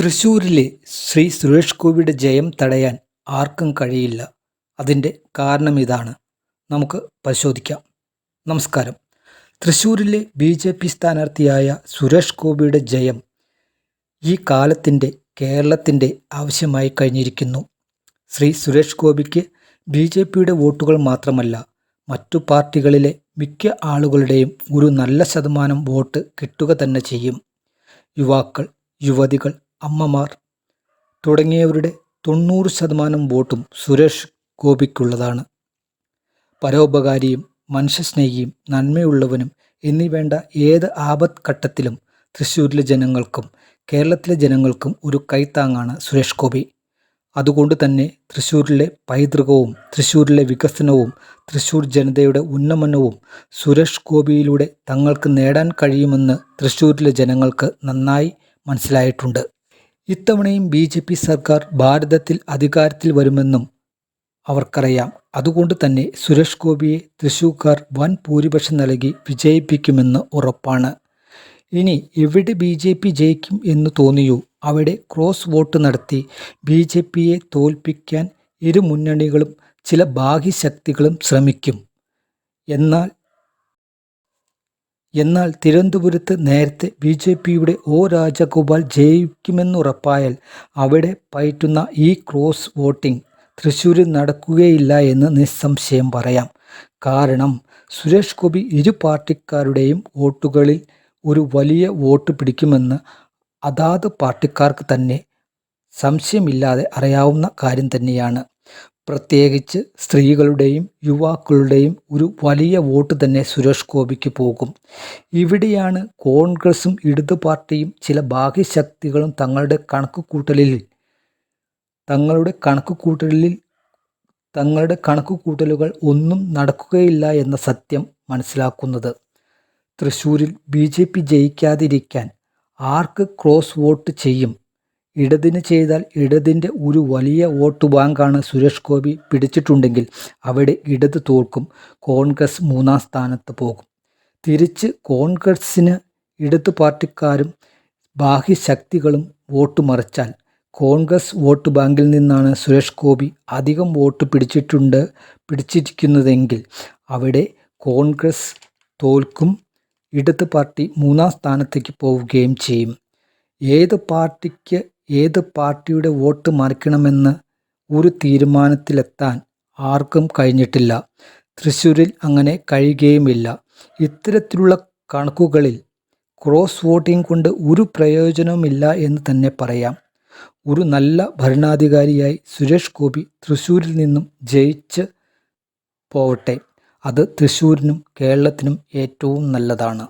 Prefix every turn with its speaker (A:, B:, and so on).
A: തൃശ്ശൂരിലെ ശ്രീ സുരേഷ് ഗോപിയുടെ ജയം തടയാൻ ആർക്കും കഴിയില്ല. അതിന്റെ കാരണം ഇതാണ്. നമുക്ക് പരിശോധിക്കാം. നമസ്കാരം. തൃശ്ശൂരിലെ ബി ജെ പി സ്ഥാനാർത്ഥിയായ സുരേഷ് ഗോപിയുടെ ജയം ഈ കാലത്തിന്റെ കേരളത്തിന്റെ ആവശ്യമായി കഴിഞ്ഞിരിക്കുന്നു. ശ്രീ സുരേഷ് ഗോപിക്ക് ബി ജെ പിയുടെ വോട്ടുകൾ മാത്രമല്ല മറ്റു പാർട്ടികളിലെ മിക്ക ആളുകളുടെയും ഒരു നല്ല ശതമാനം വോട്ട് കിട്ടുക തന്നെ ചെയ്യും. യുവാക്കൾ യുവതികൾ അമ്മമാർ തുടങ്ങിയവരുടെ തൊണ്ണൂറ് ശതമാനം വോട്ടും സുരേഷ് ഗോപിക്കുള്ളതാണ്. പരോപകാരിയും മനുഷ്യസ്നേഹിയും നന്മയുള്ളവനും എന്നീ വേണ്ട ഏത് ആപത് ഘട്ടത്തിലും തൃശ്ശൂരിലെ ജനങ്ങൾക്കും കേരളത്തിലെ ജനങ്ങൾക്കും ഒരു കൈത്താങ്ങാണ് സുരേഷ് ഗോപി. അതുകൊണ്ട് തന്നെ തൃശ്ശൂരിലെ പൈതൃകവും തൃശ്ശൂരിലെ വികസനവും തൃശ്ശൂർ ജനതയുടെ ഉന്നമനവും സുരേഷ് ഗോപിയിലൂടെ തങ്ങൾക്ക് നേടാൻ കഴിയുമെന്ന് തൃശ്ശൂരിലെ ജനങ്ങൾക്ക് നന്നായി മനസ്സിലായിട്ടുണ്ട്. ഇത്തവണയും ബി ജെ പി സർക്കാർ ഭാരതത്തിൽ അധികാരത്തിൽ വരുമെന്നും അവർക്കറിയാം. അതുകൊണ്ട് തന്നെ സുരേഷ് ഗോപിയെ തൃശൂർക്കാർ വൻ ഭൂരിപക്ഷം നൽകി വിജയിപ്പിക്കുമെന്ന് ഉറപ്പാണ്. ഇനി എവിടെ ബി ജെ പി ജയിക്കും എന്ന് തോന്നിയോ? അവിടെ ക്രോസ് വോട്ട് നടത്തി ബി ജെ പിയെ തോൽപ്പിക്കാൻ ഇരു മുന്നണികളും ചില ബാഹ്യശക്തികളും ശ്രമിക്കും. എന്നാൽ എന്നാൽ തിരുവനന്തപുരത്ത് നേരത്തെ ബി ജെ പിയുടെ ഒ. രാജഗോപാൽ ജയിക്കുമെന്നുറപ്പായാൽ അവിടെ പയറ്റുന്ന ഈ ക്രോസ് വോട്ടിംഗ് തൃശ്ശൂരിൽ നടക്കുകയില്ല എന്ന് നിസ്സംശയം പറയാം. കാരണം സുരേഷ് ഗോപി ഇരു പാർട്ടിക്കാരുടെയും വോട്ടുകളിൽ ഒരു വലിയ വോട്ട് പിടിക്കുമെന്ന് അതാത് പാർട്ടിക്കാർക്ക് തന്നെ സംശയമില്ലാതെ അറിയാവുന്ന കാര്യം തന്നെയാണ്. പ്രത്യേകിച്ച് സ്ത്രീകളുടെയും യുവാക്കളുടെയും ഒരു വലിയ വോട്ട് തന്നെ സുരേഷ് ഗോപിക്ക് പോകും. ഇവിടെയാണ് കോൺഗ്രസും ഇടതു പാർട്ടിയും ചില ബാഹ്യശക്തികളും തങ്ങളുടെ കണക്കുകൂട്ടലിൽ തങ്ങളുടെ കണക്കുകൂട്ടലിൽ തങ്ങളുടെ കണക്കുകൂട്ടലുകൾ ഒന്നും നടക്കുകയില്ല എന്ന സത്യം മനസ്സിലാക്കുന്നത്. തൃശ്ശൂരിൽ ബി ജെ പി ജയിക്കാതിരിക്കാൻ ആർക്ക് ക്രോസ് വോട്ട് ചെയ്യും? ഇടതിന് ചെയ്താൽ ഇടതിന്റെ ഒരു വലിയ വോട്ട് ബാങ്കാണ് സുരേഷ് ഗോപി പിടിച്ചിട്ടുണ്ടെങ്കിൽ അവിടെ ഇടത് തോൽക്കും. കോൺഗ്രസ് മൂന്നാം സ്ഥാനത്ത് പോകും. തിരിച്ച് കോൺഗ്രസ്സിന് ഇടത് പാർട്ടിക്കാരും ബാഹ്യശക്തികളും വോട്ട് മറിച്ചാൽ കോൺഗ്രസ് വോട്ട് ബാങ്കിൽ നിന്നാണ് സുരേഷ് ഗോപി അധികം വോട്ട് പിടിച്ചിട്ടുണ്ട് പിടിച്ചിരിക്കുന്നതെങ്കിൽ അവിടെ കോൺഗ്രസ് തോൽക്കും ഇടത് പാർട്ടി മൂന്നാം സ്ഥാനത്തേക്ക് പോവുകയും ചെയ്യും. ഏത് പാർട്ടിക്ക് ഏത് പാർട്ടിയുടെ വോട്ട് മറിക്കണമെന്ന് ഒരു തീരുമാനത്തിലെത്താൻ ആർക്കും കഴിഞ്ഞിട്ടില്ല. തൃശ്ശൂരിൽ അങ്ങനെ കഴിയുകയുമില്ല. ഇത്തരത്തിലുള്ള കണക്കുകളിൽ ക്രോസ് വോട്ടിംഗ് കൊണ്ട് ഒരു പ്രയോജനവുമില്ല എന്ന് തന്നെ പറയാം. ഒരു നല്ല ഭരണാധികാരിയായി സുരേഷ് ഗോപി തൃശ്ശൂരിൽ നിന്നും ജയിച്ച് പോവട്ടെ. അത് തൃശ്ശൂരിനും കേരളത്തിനും ഏറ്റവും നല്ലതാണ്.